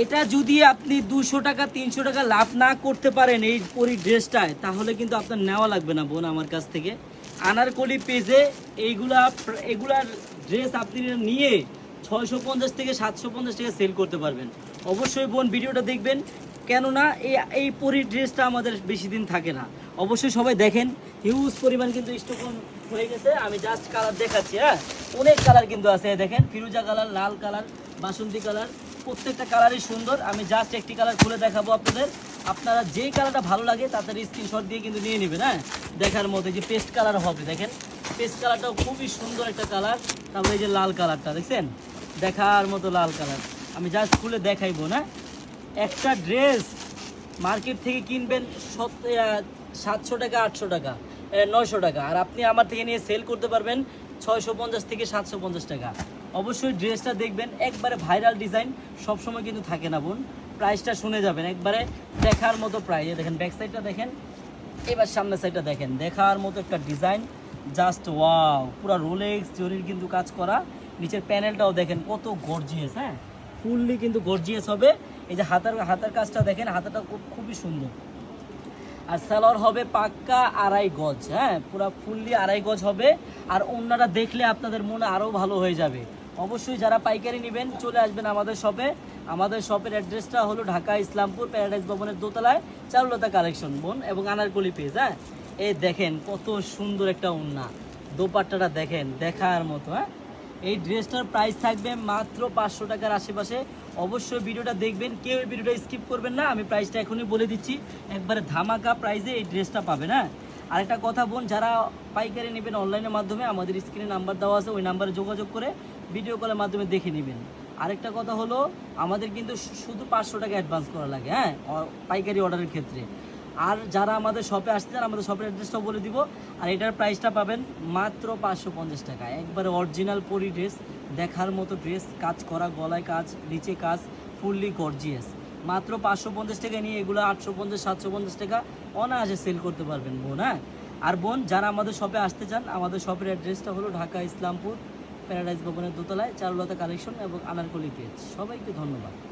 এটা যদি আপনি দুশো টাকা, তিনশো টাকা লাভ না করতে পারেন এই পরি ড্রেসটায়, তাহলে কিন্তু আপনার নেওয়া লাগবে না বোন আমার কাছ থেকে। আনারকলি পেজে এইগুলা, এগুলার ড্রেস আপনি নিয়ে ছয়শো পঞ্চাশ থেকে সাতশো পঞ্চাশ টাকা সেল করতে পারবেন। অবশ্যই বোন ভিডিওটা দেখবেন, কেননা এই এই পরি ড্রেসটা আমাদের বেশি দিন থাকে না। অবশ্যই সবাই দেখেন হিউজ পরিমাণ কিন্তু স্টক হয়ে গেছে। আমি জাস্ট কালার দেখাচ্ছি হ্যাঁ? অনেক কালার কিন্তু আছে, দেখেন, ফিরুজা কালার লাল কালার বাসন্তী কালার প্রত্যেকটা কালারই সুন্দর। আমি জাস্ট একটি কালার খুলে দেখাবো আপনাদের। আপনারা যেই কালারটা ভালো লাগে, তাদের স্ক্রিনশট দিয়ে কিন্তু নিয়ে নেবেন হ্যাঁ? দেখার মধ্যে যে পেস্ট কালার হবে, দেখেন? পেস্ট কালারটাও খুবই সুন্দর একটা কালার তারপরে এই যে লাল কালারটা দেখছেন? দেখার মতো লাল কালার আমি জাস্ট খুলে দেখাইবো, না? একটা ড্রেস মার্কেট থেকে কিনবেন সত- সাতশো টাকা, আটশো টাকা নয়শো টাকা। আর আপনি আমার থেকে নিয়ে সেল করতে পারবেন ছয়শো পঞ্চাশ থেকে সাতশো পঞ্চাশ টাকা। অবশ্যই ড্রেসটা দেখবেন, একবারে ভাইরাল ডিজাইন, সবসময় কিন্তু থাকে না বোন। প্রাইসটা শুনে যাবেন, একবারে দেখার মতো প্রাইস দেখেন ব্যাক সাইডটা দেখেন, এবার সামনের সাইডটা দেখেন। দেখার মতো একটা ডিজাইন জাস্ট ওয়াও পুরো রোলেক্স জরির কিন্তু কাজ করা। নিচের প্যানেলটাও দেখেন, কত গর্জিয়াস হ্যাঁ? ফুললি কিন্তু গর্জিয়াস হবে। এই যে হাতার হাতার কাজটা দেখেন, হাতাটা খুবই সুন্দর। আর সালোয়ার হবে পাক্কা আড়াই গজ হ্যাঁ? পুরো ফুললি আড়াই গজ হবে। আর অন্যরা দেখলে আপনাদের মনে আরও ভালো হয়ে যাবে। অবশ্যই যারা পাইকারি নেবেন, চলে আসবেন আমাদের শপে। আমাদের শপের অ্যাড্রেসটা হলো ঢাকা ইসলামপুর প্যারাডাইস ভবনের দোতলায় চারুলতা কালেকশন বোন এবং আনারকলি পেজ হ্যাঁ? এই দেখেন কত সুন্দর একটা উন্না দোপাট্টাটা দেখেন, দেখার মতো হ্যাঁ? এই ড্রেসটার প্রাইস থাকবে মাত্র পাঁচশো টাকার আশেপাশে। অবশ্যই ভিডিওটা দেখবেন, কেউ এই ভিডিওটা স্কিপ করবেন না। আমি প্রাইসটা এখনই বলে দিচ্ছি, একবারে ধামাকা প্রাইসে এই ড্রেসটা পাবেন হ্যাঁ? আরেকটা কথা বোন, যারা পাইকারি নেবেন অনলাইনের মাধ্যমে, আমাদের স্ক্রিনে নাম্বার দেওয়া আছে, ওই নাম্বারে যোগাযোগ করে ভিডিও কলের মাধ্যমে দেখে নেবেন। আরেকটা কথা হলো, আমাদের কিন্তু শুধু পাঁচশো টাকা অ্যাডভান্স করা লাগে হ্যাঁ? পাইকারি অর্ডারের ক্ষেত্রে। আর যারা আমাদের শপে আসতে চান আমাদের শপের অ্যাড্রেসটাও বলে দিব। আর এটার প্রাইসটা পাবেন মাত্র পাঁচশো পঞ্চাশ টাকা। একবারে অরিজিনাল পরি ড্রেস দেখার মতো ড্রেস কাজ করা, গলায় কাজ, নিচে কাজ ফুললি গর্জিয়াস মাত্র পাঁচশো পঞ্চাশ টাকা নিয়ে এগুলো আটশো পঞ্চাশ, সাতশো পঞ্চাশ টাকা অনায়াসে সেল করতে পারবেন বোন হ্যাঁ? আর বোন, যারা আমাদের শপে আসতে চান, আমাদের শপের অ্যাড্রেসটা হলো ঢাকা, ইসলামপুর প্যারাডাইস ভবনের দোতলায়, চারুলতা কালেকশন এবং আনারকলি পেজ সবাইকে ধন্যবাদ।